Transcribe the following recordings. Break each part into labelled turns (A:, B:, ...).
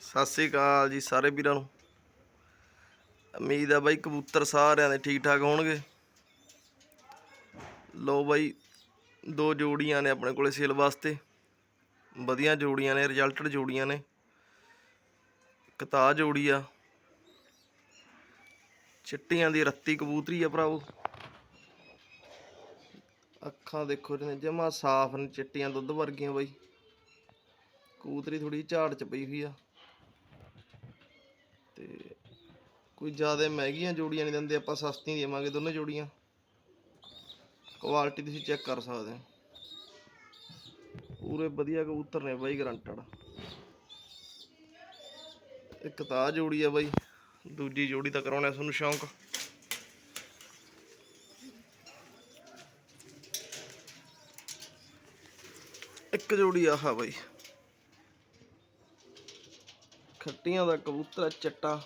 A: ਸਤਿ ਸ੍ਰੀ ਅਕਾਲ ਜੀ ਸਾਰੇ ਵੀਰਾਂ ਨੂੰ। ਉਮੀਦ ਆ ਬਾਈ ਕਬੂਤਰ ਸਾਰਿਆਂ ਦੇ ਠੀਕ ਠਾਕ ਹੋਣਗੇ। ਲੋ ਬਾਈ, ਦੋ ਜੋੜੀਆਂ ਨੇ ਆਪਣੇ ਕੋਲੇ ਸੇਲ ਵਾਸਤੇ। ਵਧੀਆ ਜੋੜੀਆਂ ਨੇ ਰਿਜ਼ਲਟਡ ਜੋੜੀਆਂ ਨੇ। ਕਤਾ ਜੋੜੀ ਆ। ਚਿੱਟੀਆਂ ਦੀ ਰੱਤੀ ਕਬੂਤਰੀ ਆ ਭਰਾਵੋ। ਅੱਖਾਂ ਦੇਖੋ ਜਿਹਨੇ, ਜਮਾ ਸਾਫ਼ ਨੇ ਚਿੱਟੀਆਂ ਦੁੱਧ ਵਰਗੀਆਂ ਬਾਈ। ਕਬੂਤਰੀ ਥੋੜੀ ਝਾੜ ਚ ਪਈ ਹੋਈ ਆ। ਤੇ ਕੋਈ ਜ਼ਿਆਦਾ ਮਹਿੰਗੀਆਂ ਜੋੜੀਆਂ ਨਹੀਂ ਦਿੰਦੇ, ਆਪਾਂ ਸਸਤੀਆਂ ਦੇਵਾਂਗੇ ਦੋਨੋਂ ਜੋੜੀਆਂ। ਕੁਆਲਿਟੀ ਤੁਸੀਂ ਚੈੱਕ ਕਰ ਸਕਦੇ ਹੋ। ਪੂਰੇ ਵਧੀਆ ਕਬੂਤਰ ਨੇ ਬਾਈ, ਗਰੰਟਡ। ਇੱਕ ਤਾਂ ਜੋੜੀ ਆ ਬਾਈ, ਦੂਜੀ ਜੋੜੀ ਤਾਂ ਕਰਾਉਣਾ ਤੁਹਾਨੂੰ ਸ਼ੌਂਕ। ਇੱਕ ਜੋੜੀ ਆਹਾ ਬਾਈ। ਖੱਟੀਆਂ ਦਾ ਕਬੂਤਰ ਚੱਟਾ।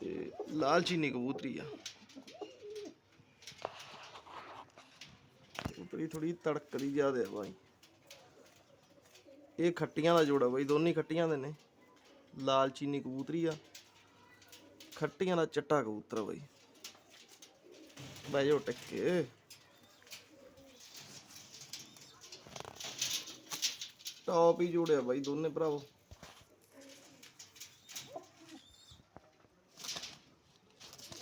A: ਤੇ ਲਾਲ ਚੀਨੀ ਕਬੂਤਰੀ ਆ। ਕਬੂਤਰੀ ਥੋੜੀ ਤੜਕਦੀ ਜ਼ਿਆਦਾ ਆ ਬਾਈ। ਇਹ ਖੱਟੀਆਂ ਦਾ ਜੋੜਾ ਬਾਈ, ਦੋਨੇ ਖੱਟੀਆਂ ਦੇ ਨੇ। ਲਾਲ ਚੀਨੀ ਕਬੂਤਰੀ ਆ। ਖੱਟੀਆਂ ਦਾ ਚੱਟਾ ਕਬੂਤਰ ਬਾਈ ਬਾਈ। ਬਹਿ ਜਾਓ ਟੱਕੇ। ਟੌਪ ਹੀ ਜੋੜਿਆ ਬਾਈ, ਦੋਨੇ ਭਰਾਵੋ।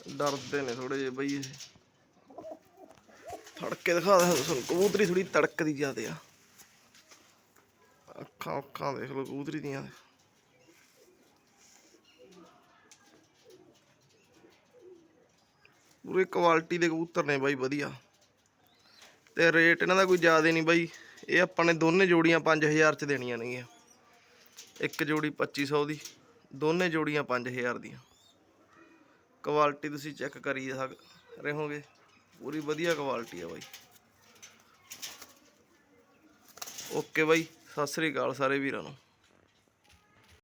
A: ਡਰਦੇ ਨੇ ਥੋੜੇ ਜਿਹੇ ਬਈ ਇਹ। ਫੜ ਕੇ ਦਿਖਾ ਦੇ ਤੁਹਾਨੂੰ ਕਬੂਤਰੀ ਥੋੜੀ ਤੜਕਦੀ ਜ਼ਿਆਦੇ ਆ। ਅੱਖਾਂ ਅੱਖਾਂ ਦੇਖ ਲਓ ਕਬੂਤਰੀ ਦੀਆਂ। ਪੂਰੇ ਕੁਆਲਿਟੀ ਦੇ ਕਬੂਤਰ ਨੇ ਬਾਈ, ਵਧੀਆ। ਤੇ ਰੇਟ ਇਹਨਾਂ ਦਾ ਕੋਈ ਜ਼ਿਆਦਾ ਨਹੀਂ ਬਾਈ। ਇਹ ਆਪਾਂ ਨੇ ਦੋਨੇ ਜੋੜੀਆਂ 5000 ਚ ਦੇਣੀਆਂ ਨੇਗੀਆਂ। ਇੱਕ ਜੋੜੀ 2500 ਦੀ, ਦੋਨੇ ਜੋੜੀਆਂ 5000 ਦੀਆਂ। ਕੁਆਲਿਟੀ ਤੁਸੀਂ ਚੈੱਕ ਕਰੀ ਸਕ, ਰਹੋਗੇ। ਪੂਰੀ ਵਧੀਆ ਕੁਆਲਿਟੀ ਆ ਬਾਈ। ਓਕੇ ਬਾਈ, ਸਤਿ ਸ੍ਰੀ ਅਕਾਲ ਸਾਰੇ ਵੀਰਾਂ ਨੂੰ।